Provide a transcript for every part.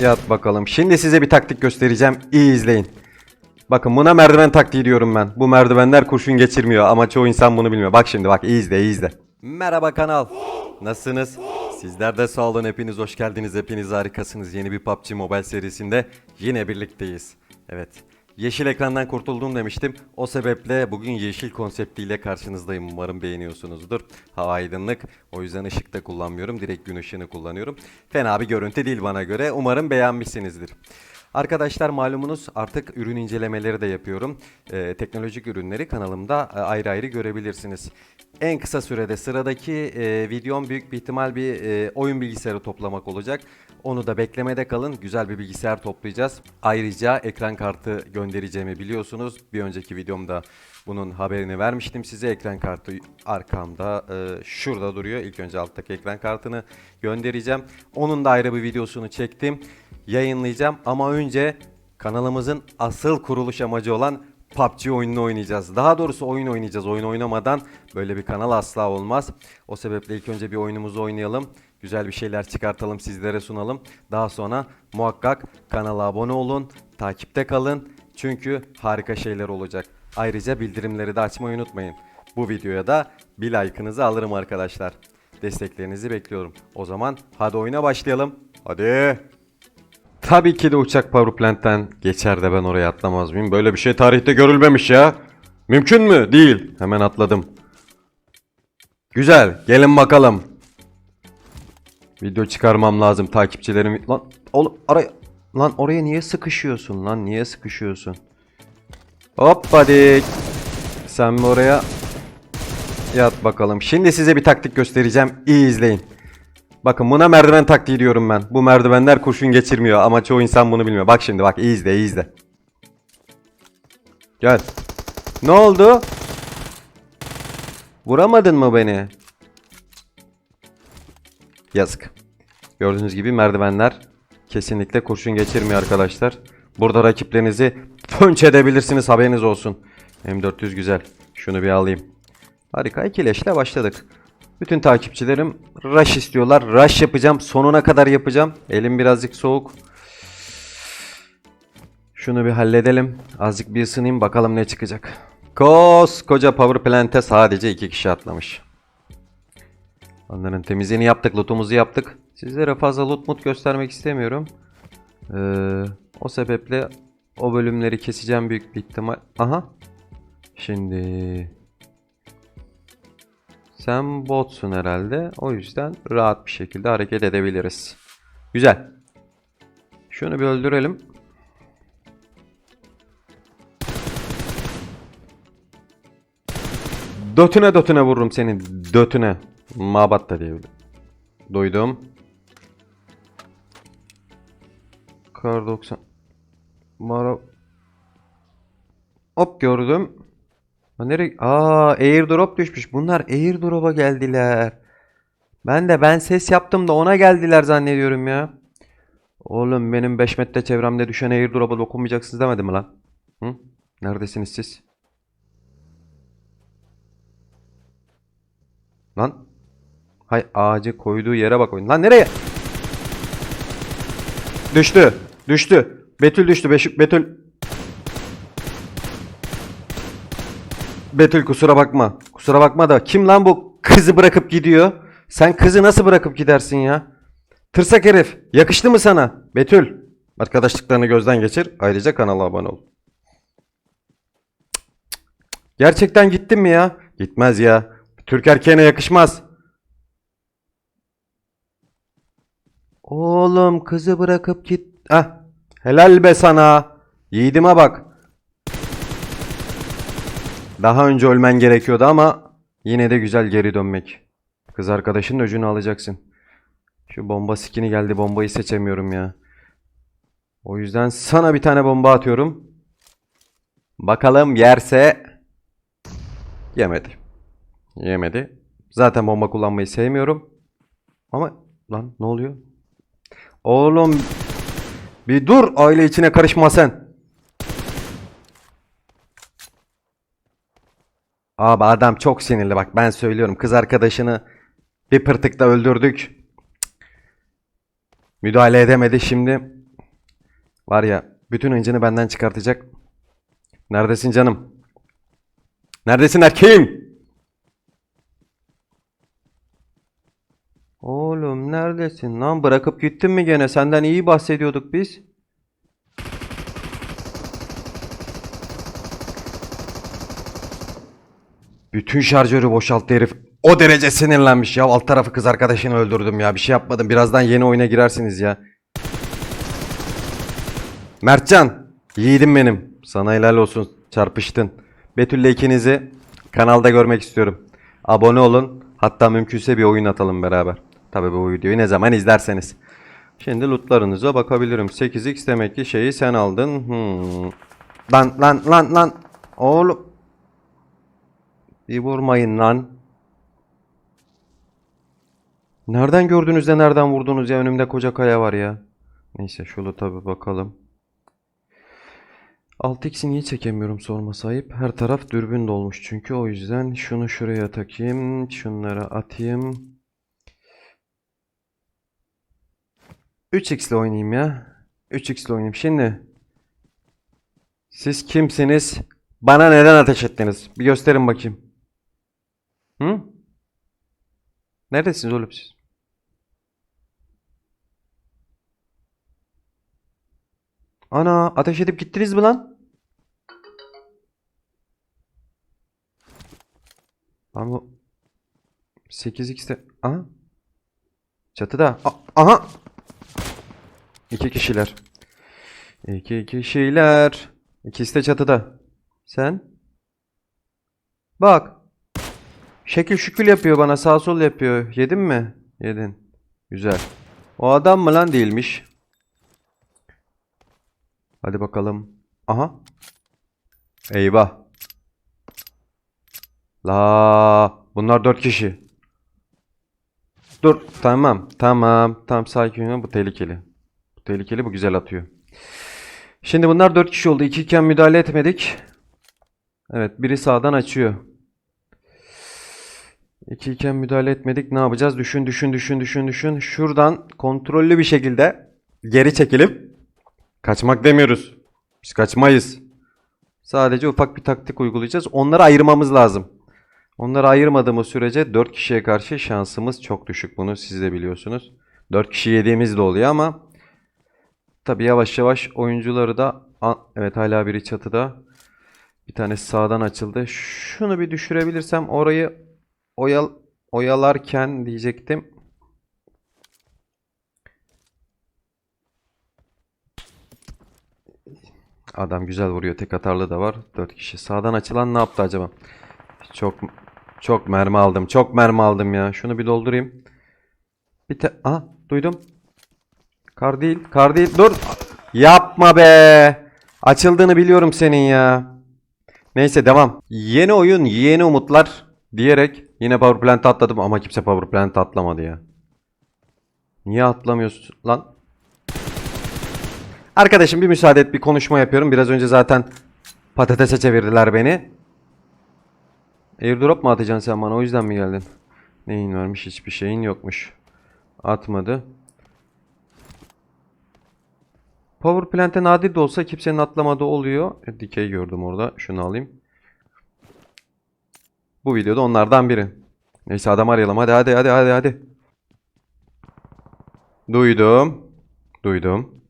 Yat bakalım. Şimdi size bir taktik göstereceğim. İyi izleyin. Bakın buna merdiven taktiği diyorum ben. Bu merdivenler kurşun geçirmiyor ama çoğu insan bunu bilmiyor. Bak şimdi bak iyi izle iyi izle. Merhaba kanal. Nasılsınız? Sizler de sağ olun. Hepiniz hoş geldiniz. Hepiniz harikasınız. Yeni bir PUBG Mobile serisinde yine birlikteyiz. Evet. Yeşil ekrandan kurtuldum demiştim. O sebeple bugün yeşil konseptiyle karşınızdayım. Umarım beğeniyorsunuzdur. Hava aydınlık. O yüzden ışık da kullanmıyorum. Direkt gün ışığını kullanıyorum. Fena bir görüntü değil bana göre. Umarım beğenmişsinizdir. Arkadaşlar malumunuz artık ürün incelemeleri de yapıyorum. Ee, teknolojik ürünleri kanalımda e, ayrı ayrı görebilirsiniz. En kısa sürede sıradaki e, videom büyük bir ihtimal bir e, oyun bilgisayarı toplamak olacak. Onu da beklemede kalın. Güzel bir bilgisayar toplayacağız. Ayrıca ekran kartı göndereceğimi biliyorsunuz. Bir önceki videomda bunun haberini vermiştim size. Ekran kartı arkamda e, şurada duruyor. İlk önce alttaki ekran kartını göndereceğim. Onun da ayrı bir videosunu çektim. Yayınlayacağım ama önce kanalımızın asıl kuruluş amacı olan PUBG oyununu oynayacağız. Daha doğrusu oyun oynayacağız. Oyun oynamadan böyle bir kanal asla olmaz. O sebeple ilk önce bir oyunumuzu oynayalım. Güzel bir şeyler çıkartalım, sizlere sunalım. Daha sonra muhakkak kanala abone olun, takipte kalın. Çünkü harika şeyler olacak. Ayrıca bildirimleri de açmayı unutmayın. Bu videoya da bir like'ınızı alırım arkadaşlar. Desteklerinizi bekliyorum. O zaman hadi oyuna başlayalım. Hadi. Tabii ki de uçak Powerplant'ten geçer de ben oraya atlamaz mıyım? Böyle bir şey tarihte görülmemiş ya. Mümkün mü? Değil. Hemen atladım. Güzel. Gelin bakalım. Video çıkarmam lazım takipçilerim. Lan oğlum araya lan oraya niye sıkışıyorsun lan? Niye sıkışıyorsun? Hop hadi. Sen mi oraya yat bakalım. Şimdi size bir taktik göstereceğim. İyi izleyin. Bakın buna merdiven taktiği diyorum ben. Bu merdivenler kurşun geçirmiyor ama çoğu insan bunu bilmiyor. Bak şimdi bak iyi izle iyi izle. Gel. Ne oldu? Vuramadın mı beni? Yazık. Gördüğünüz gibi merdivenler kesinlikle kurşun geçirmiyor arkadaşlar. Burada rakiplerinizi pönç edebilirsiniz haberiniz olsun. M400 güzel. Şunu bir alayım. Harika ikileşle başladık. Bütün takipçilerim rush istiyorlar. Rush yapacağım. Sonuna kadar yapacağım. Elim birazcık soğuk. Şunu bir halledelim. Azıcık bir ısınayım bakalım ne çıkacak. Koskoca power plant'e sadece iki kişi atlamış. Onların temizliğini yaptık, lootumuzu yaptık. Sizlere fazla loot mut göstermek istemiyorum. Ee, o sebeple o bölümleri keseceğim büyük bir ihtimal. Aha. Şimdi sen botsun herhalde. O yüzden rahat bir şekilde hareket edebiliriz. Güzel. Şunu bir öldürelim. Dötüne dötüne vururum senin. Dötüne. Mabat da diyebilirim. Duydum. Kar 90. Mara. Hop gördüm. Ha nereye? Aa airdrop düşmüş. Bunlar airdrop'a geldiler. Ben de ben ses yaptım da ona geldiler zannediyorum ya. Oğlum benim 5 metre çevremde düşen airdrop'a dokunmayacaksınız demedim mi lan? Hı? Neredesiniz siz? Lan. Hay ağacı koyduğu yere bak oyun. Lan nereye? Düştü. Düştü. Betül düştü. Betül. Betül kusura bakma. Kusura bakma da kim lan bu kızı bırakıp gidiyor? Sen kızı nasıl bırakıp gidersin ya? Tırsak herif. Yakıştı mı sana? Betül. Arkadaşlıklarını gözden geçir. Ayrıca kanala abone ol. Gerçekten gittin mi ya? Gitmez ya. Türk erkeğine yakışmaz. Oğlum kızı bırakıp git. Ah. Helal be sana. Yiğidime bak. Daha önce ölmen gerekiyordu ama yine de güzel geri dönmek. Kız arkadaşının öcünü alacaksın. Şu bomba skini geldi. Bombayı seçemiyorum ya. O yüzden sana bir tane bomba atıyorum. Bakalım yerse yemedi. Yemedi. Zaten bomba kullanmayı sevmiyorum. Ama lan ne oluyor? Oğlum bir dur aile içine karışma sen. Abi adam çok sinirli bak ben söylüyorum. Kız arkadaşını bir pırtıkta öldürdük. Müdahale edemedi şimdi. Var ya bütün hıncını benden çıkartacak. Neredesin canım? Neredesin erkeğim? Oğlum neredesin lan? Bırakıp gittin mi gene? Senden iyi bahsediyorduk biz. Bütün şarjörü boşalttı herif. O derece sinirlenmiş ya. Alt tarafı kız arkadaşını öldürdüm ya. Bir şey yapmadım. Birazdan yeni oyuna girersiniz ya. Mertcan. Yiğidim benim. Sana helal olsun. Çarpıştın. Betül'le ikinizi kanalda görmek istiyorum. Abone olun. Hatta mümkünse bir oyun atalım beraber. Tabii bu videoyu ne zaman izlerseniz. Şimdi lootlarınıza bakabilirim. 8x demek ki şeyi sen aldın. Hmm. Lan lan lan lan. Oğlum. Bir vurmayın lan. Nereden gördünüz de nereden vurdunuz ya? Önümde koca kaya var ya. Neyse şöyle tabi bakalım. 6x'i niye çekemiyorum sorma sahip. Her taraf dürbün dolmuş çünkü o yüzden şunu şuraya takayım. Şunları atayım. 3x ile oynayayım ya. 3x ile oynayayım. Şimdi siz kimsiniz? Bana neden ateş ettiniz? Bir gösterin bakayım. Hı? Neredesiniz oğlum siz? Ana ateş edip gittiniz mi lan? Lan bu 8x'te aha. Çatıda. A- aha! İki kişiler. İki kişiler. İkisi de çatıda. Sen? Bak şekil şükül yapıyor bana sağ sol yapıyor yedin mi yedin güzel o adam mı lan değilmiş Hadi bakalım. Aha. Eyvah. La, bunlar dört kişi. Dur, tamam, tamam, tamam sakin. Bu tehlikeli. Bu tehlikeli, bu güzel atıyor. Şimdi bunlar dört kişi oldu. İki iken müdahale etmedik. Evet, biri sağdan açıyor. İki iken müdahale etmedik. Ne yapacağız? Düşün, düşün, düşün, düşün, düşün. Şuradan kontrollü bir şekilde geri çekilip Kaçmak demiyoruz. Biz kaçmayız. Sadece ufak bir taktik uygulayacağız. Onları ayırmamız lazım. Onları ayırmadığımız sürece 4 kişiye karşı şansımız çok düşük. Bunu siz de biliyorsunuz. 4 kişi yediğimiz de oluyor ama tabi yavaş yavaş oyuncuları da evet hala biri çatıda. Bir tanesi sağdan açıldı. Şunu bir düşürebilirsem orayı oyal oyalarken diyecektim. Adam güzel vuruyor. Tek atarlı da var. 4 kişi. Sağdan açılan ne yaptı acaba? Çok çok mermi aldım. Çok mermi aldım ya. Şunu bir doldurayım. Bir te Aha duydum. Kar değil. Kar değil. Dur. Yapma be. Açıldığını biliyorum senin ya. Neyse devam. Yeni oyun, yeni umutlar diyerek yine power plant atladım ama kimse power plant atlamadı ya. Niye atlamıyorsun lan? Arkadaşım bir müsaade et bir konuşma yapıyorum. Biraz önce zaten patatese çevirdiler beni. Airdrop mu atacaksın sen bana? O yüzden mi geldin? Neyin varmış? Hiçbir şeyin yokmuş. Atmadı. Power Plant'e nadir de olsa kimsenin atlamadığı oluyor. E, dikey gördüm orada. Şunu alayım. Bu videoda onlardan biri. Neyse adam arayalım. Hadi hadi hadi hadi hadi. Duydum. Duydum.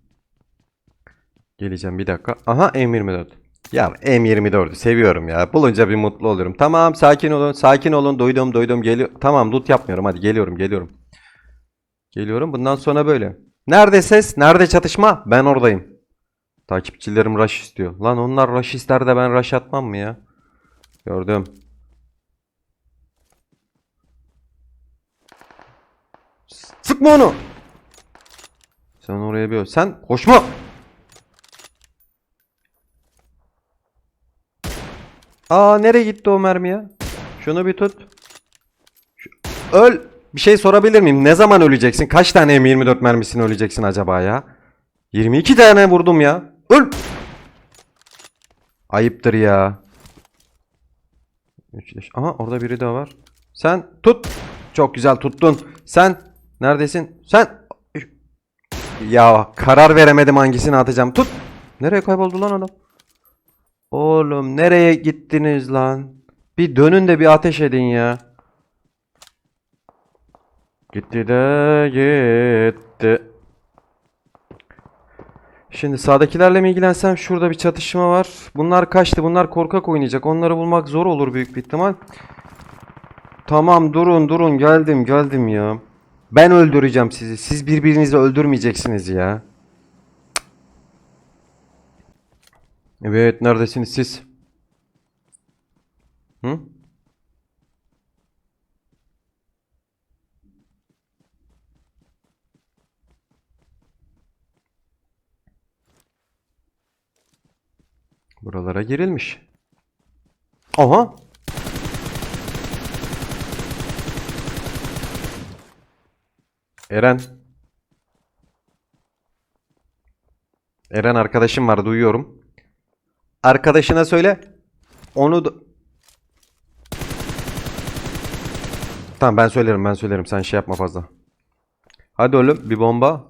Geleceğim bir dakika. Aha M24. Ya M24'ü seviyorum ya. Bulunca bir mutlu oluyorum. Tamam sakin olun. Sakin olun. Duydum duydum. Geliyor. Tamam loot yapmıyorum. Hadi geliyorum geliyorum. Geliyorum. Bundan sonra böyle. Nerede ses? Nerede çatışma? Ben oradayım. Takipçilerim rush istiyor. Lan onlar rush ister de ben rush atmam mı ya? Gördüm. Sıkma onu. Sen oraya bir... Sen koşma. Aa nereye gitti o mermi ya? Şunu bir tut. Şu- Öl. Bir şey sorabilir miyim? Ne zaman öleceksin? Kaç tane M24 mermisini öleceksin acaba ya? 22 tane vurdum ya. Öl. Ayıptır ya. Aha orada biri daha var. Sen tut. Çok güzel tuttun. Sen neredesin? Sen Ya karar veremedim hangisini atacağım. Tut. Nereye kayboldu lan adam? Oğlum nereye gittiniz lan? Bir dönün de bir ateş edin ya. Gitti de gitti. Şimdi sağdakilerle mi ilgilensem şurada bir çatışma var. Bunlar kaçtı. Bunlar korkak oynayacak. Onları bulmak zor olur büyük bir ihtimal. Tamam durun durun geldim geldim ya. Ben öldüreceğim sizi. Siz birbirinizi öldürmeyeceksiniz ya. Evet neredesiniz siz? Hı? Buralara girilmiş. Aha. Eren. Eren arkadaşım var duyuyorum. Arkadaşına söyle. Onu. Tamam ben söylerim ben söylerim sen şey yapma fazla. Hadi oğlum bir bomba.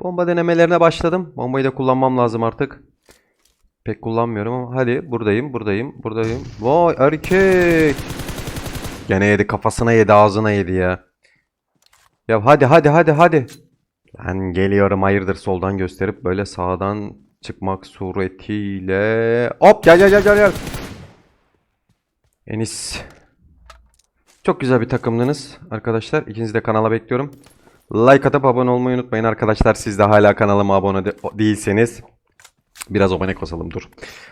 Bomba denemelerine başladım. Bombayı da kullanmam lazım artık. Pek kullanmıyorum ama hadi buradayım buradayım buradayım. Vay erkek. Gene yedi kafasına yedi ağzına yedi ya. Ya hadi hadi hadi hadi. Ben geliyorum hayırdır soldan gösterip böyle sağdan çıkmak suretiyle. Hop gel gel gel gel gel. Enis. Çok güzel bir takımdınız arkadaşlar. İkinizi de kanala bekliyorum. Like atıp abone olmayı unutmayın arkadaşlar. Siz de hala kanalıma abone de- değilseniz. Biraz abone basalım dur.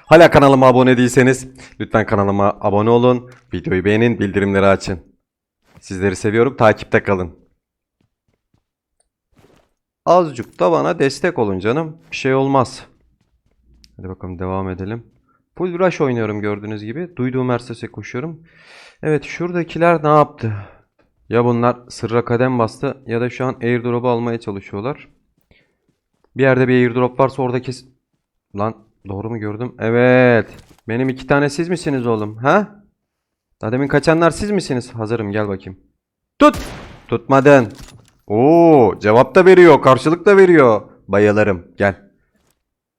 Hala kanalıma abone değilseniz lütfen kanalıma abone olun. Videoyu beğenin, bildirimleri açın. Sizleri seviyorum. Takipte kalın. Azıcık da bana destek olun canım. Bir şey olmaz. Hadi bakalım devam edelim. Full rush oynuyorum gördüğünüz gibi. Duyduğum her sese koşuyorum. Evet şuradakiler ne yaptı? Ya bunlar sırra kadem bastı ya da şu an airdrop'u almaya çalışıyorlar. Bir yerde bir airdrop varsa orada kes... Lan doğru mu gördüm? Evet. Benim iki tane siz misiniz oğlum? Ha? Daha demin kaçanlar siz misiniz? Hazırım gel bakayım. Tut! Tutmadın. Oo, cevap da veriyor, karşılık da veriyor. Bayılırım. Gel.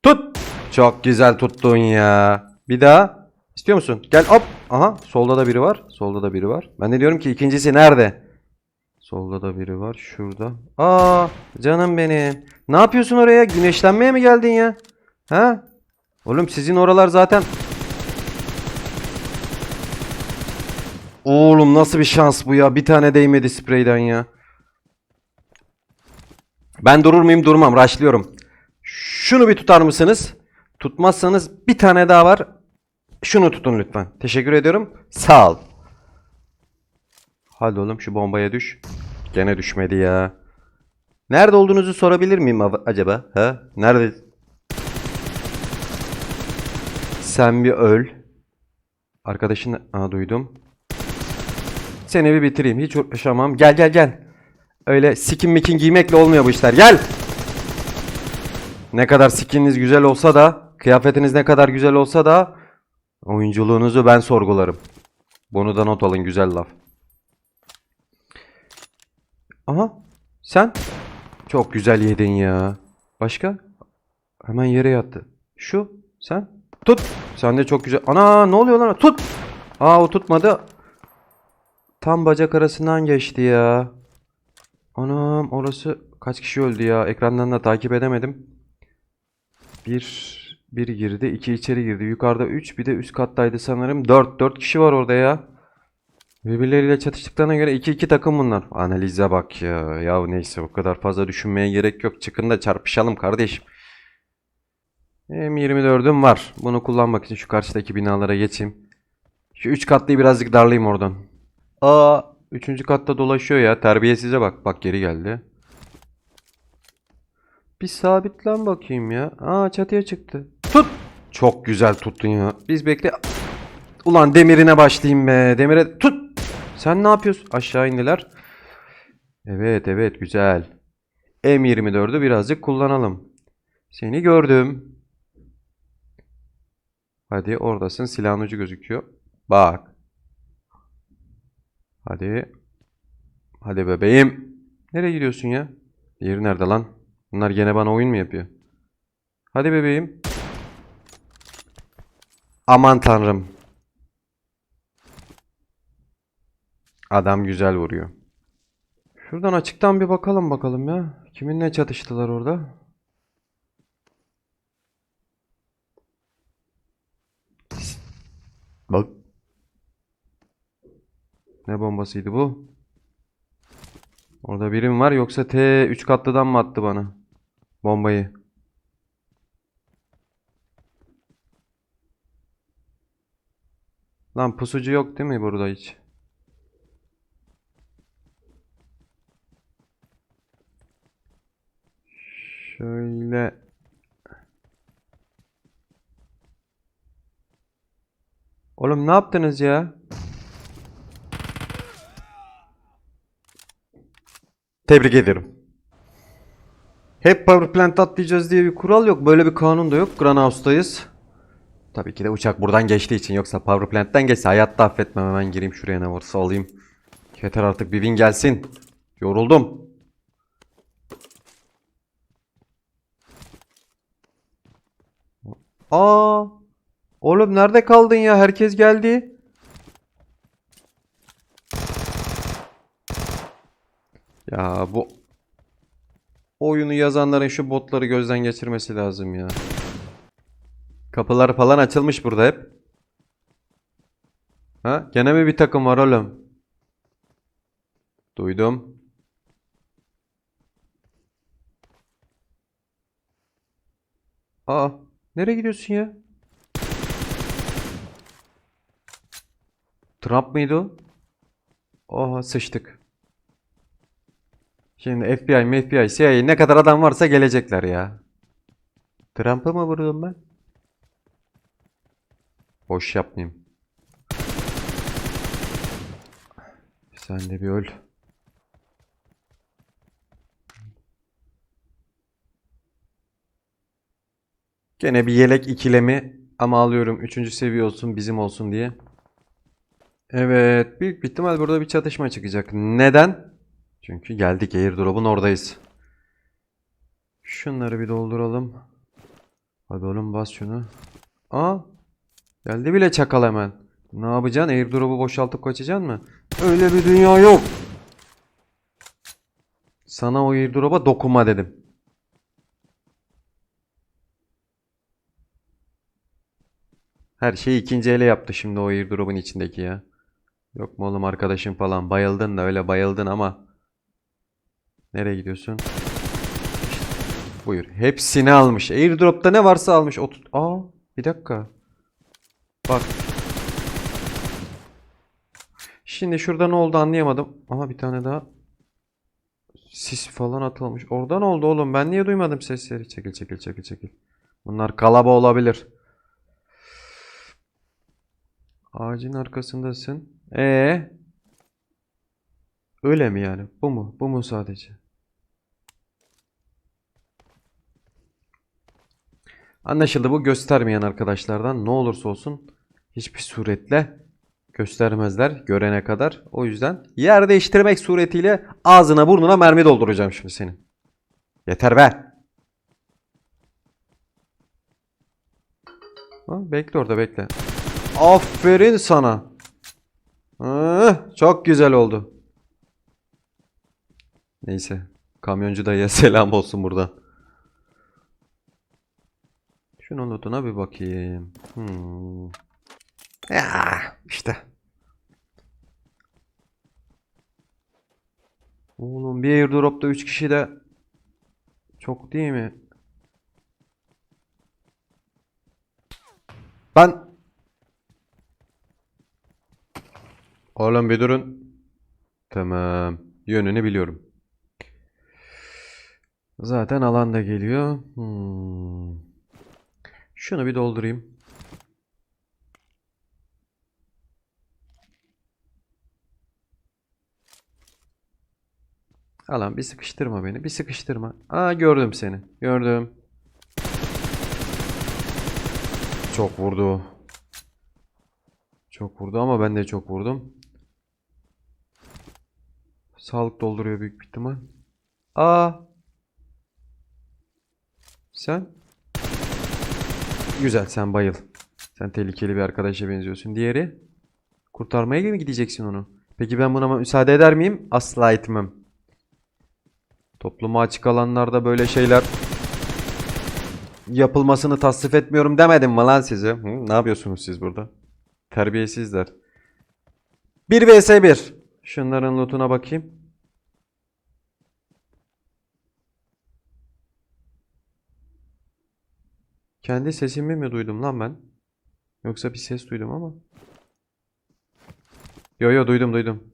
Tut. Çok güzel tuttun ya. Bir daha. İstiyor musun? Gel hop. Aha, solda da biri var. Solda da biri var. Ben de diyorum ki ikincisi nerede? Solda da biri var. Şurada. Aa, canım benim. Ne yapıyorsun oraya? Güneşlenmeye mi geldin ya? Ha? Oğlum sizin oralar zaten Oğlum nasıl bir şans bu ya? Bir tane değmedi spreyden ya. Ben durur muyum? Durmam. Raşlıyorum. Şunu bir tutar mısınız? Tutmazsanız bir tane daha var. Şunu tutun lütfen. Teşekkür ediyorum. Sağ ol. Hadi oğlum şu bombaya düş. Gene düşmedi ya. Nerede olduğunuzu sorabilir miyim acaba? Ha? Nerede? Sen bir öl. Arkadaşın... Aa duydum. Seni bir bitireyim. Hiç uğraşamam. Gel gel gel. Öyle skin mikin giymekle olmuyor bu işler. Gel. Ne kadar skininiz güzel olsa da, kıyafetiniz ne kadar güzel olsa da oyunculuğunuzu ben sorgularım. Bunu da not alın güzel laf. Aha. Sen? Çok güzel yedin ya. Başka? Hemen yere yattı. Şu. Sen? Tut. Sen de çok güzel. Ana ne oluyor lan? Tut. Aa o tutmadı. Tam bacak arasından geçti ya. Anam orası kaç kişi öldü ya? Ekrandan da takip edemedim. Bir, bir girdi, iki içeri girdi. Yukarıda üç, bir de üst kattaydı sanırım. Dört, dört kişi var orada ya. Birbirleriyle çatıştıklarına göre iki iki takım bunlar. Analize bak ya. Ya neyse o kadar fazla düşünmeye gerek yok. Çıkın da çarpışalım kardeşim. M24'üm var. Bunu kullanmak için şu karşıdaki binalara geçeyim. Şu üç katlıyı birazcık darlayayım oradan. Aa, üçüncü katta dolaşıyor ya. Terbiyesize bak. Bak geri geldi. Bir sabitlen bakayım ya. Aa çatıya çıktı. Tut. Çok güzel tuttun ya. Biz bekle. Ulan demirine başlayayım be. Demire tut. Sen ne yapıyorsun? Aşağı indiler. Evet evet güzel. M24'ü birazcık kullanalım. Seni gördüm. Hadi oradasın. Silahın ucu gözüküyor. Bak. Hadi. Hadi bebeğim. Nereye gidiyorsun ya? Yeri nerede lan? Bunlar gene bana oyun mu yapıyor? Hadi bebeğim. Aman tanrım. Adam güzel vuruyor. Şuradan açıktan bir bakalım bakalım ya. Kiminle çatıştılar orada? Bak. Ne bombasıydı bu? Orada birim var yoksa T 3 katlıdan mı attı bana? Bombayı. Lan pusucu yok değil mi burada hiç? Şöyle Oğlum ne yaptınız ya? Tebrik ederim. Hep power plant atlayacağız diye bir kural yok. Böyle bir kanun da yok. Granhouse'dayız. Tabii ki de uçak buradan geçtiği için. Yoksa power plant'ten geçse hayatta affetmem. Hemen gireyim şuraya ne varsa alayım. Yeter artık bir win gelsin. Yoruldum. Aa! Oğlum nerede kaldın ya? Herkes geldi. Ya bu oyunu yazanların şu botları gözden geçirmesi lazım ya. Kapılar falan açılmış burada hep. Ha? Gene mi bir takım var oğlum? Duydum. Aa, nereye gidiyorsun ya? Trump mıydı o? Oha sıçtık. Şimdi FBI, FBI, CIA ne kadar adam varsa gelecekler ya. Trump'ı mı vurdum ben? Boş yapmayayım. Sen de bir öl. Gene bir yelek ikilemi ama alıyorum. Üçüncü seviye olsun bizim olsun diye. Evet. Büyük bir ihtimal burada bir çatışma çıkacak. Neden? Çünkü geldik airdrop'un oradayız. Şunları bir dolduralım. Hadi oğlum bas şunu. Aa. Geldi bile çakal hemen. Ne yapacaksın? Airdrop'u boşaltıp kaçacaksın mı? Öyle bir dünya yok. Sana o airdrop'a dokunma dedim. Her şeyi ikinci ele yaptı şimdi o airdrop'un içindeki ya. Yok mu oğlum arkadaşım falan bayıldın da öyle bayıldın ama. Nereye gidiyorsun? Buyur. Hepsini almış. Airdrop'ta ne varsa almış. Ot Aa, bir dakika. Bak. Şimdi şurada ne oldu anlayamadım. Ama bir tane daha sis falan atılmış. Orada ne oldu oğlum? Ben niye duymadım sesleri? Çekil çekil çekil çekil. Bunlar kalaba olabilir. Ağacın arkasındasın. Ee? Öyle mi yani? Bu mu? Bu mu sadece? Anlaşıldı bu göstermeyen arkadaşlardan ne olursa olsun hiçbir suretle göstermezler görene kadar. O yüzden yer değiştirmek suretiyle ağzına burnuna mermi dolduracağım şimdi senin. Yeter be. Bekle orada bekle. Aferin sana. Çok güzel oldu. Neyse. Kamyoncu dayıya selam olsun buradan. Şunun notuna bir bakayım. Hmm. Ya işte. Oğlum bir airdrop'ta 3 kişi de çok değil mi? Ben Oğlum bir durun. Tamam. Yönünü biliyorum. Zaten alan da geliyor. Hmm. Şunu bir doldurayım. Alan bir sıkıştırma beni. Bir sıkıştırma. Aa gördüm seni. Gördüm. Çok vurdu. Çok vurdu ama ben de çok vurdum. Sağlık dolduruyor büyük bir ihtimal. Aa. Sen? Güzel sen bayıl. Sen tehlikeli bir arkadaşa benziyorsun. Diğeri? Kurtarmaya mı gideceksin onu? Peki ben buna müsaade eder miyim? Asla etmem. Topluma açık alanlarda böyle şeyler yapılmasını tasvip etmiyorum demedim mi lan size? Hı? Ne yapıyorsunuz siz burada? Terbiyesizler. 1 vs 1. Şunların lootuna bakayım. Kendi sesimi mi duydum lan ben? Yoksa bir ses duydum ama. Yo yo duydum duydum.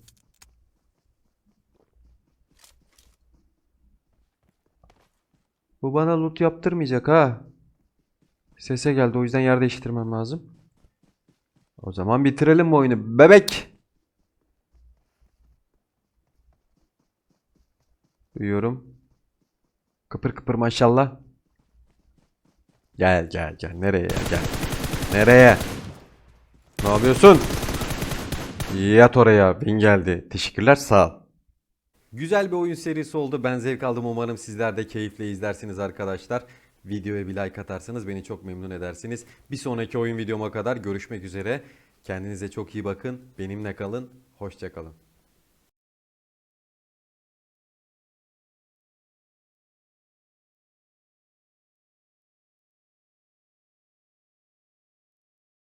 Bu bana loot yaptırmayacak ha. Sese geldi o yüzden yer değiştirmem lazım. O zaman bitirelim bu oyunu. Bebek. Duyuyorum. Kıpır kıpır maşallah. Gel gel gel. Nereye gel. Nereye? Ne yapıyorsun? Yat oraya. Bin geldi. Teşekkürler sağ ol. Güzel bir oyun serisi oldu. Ben zevk aldım. Umarım sizler de keyifle izlersiniz arkadaşlar. Videoya bir like atarsanız beni çok memnun edersiniz. Bir sonraki oyun videoma kadar görüşmek üzere. Kendinize çok iyi bakın. Benimle kalın. Hoşça kalın.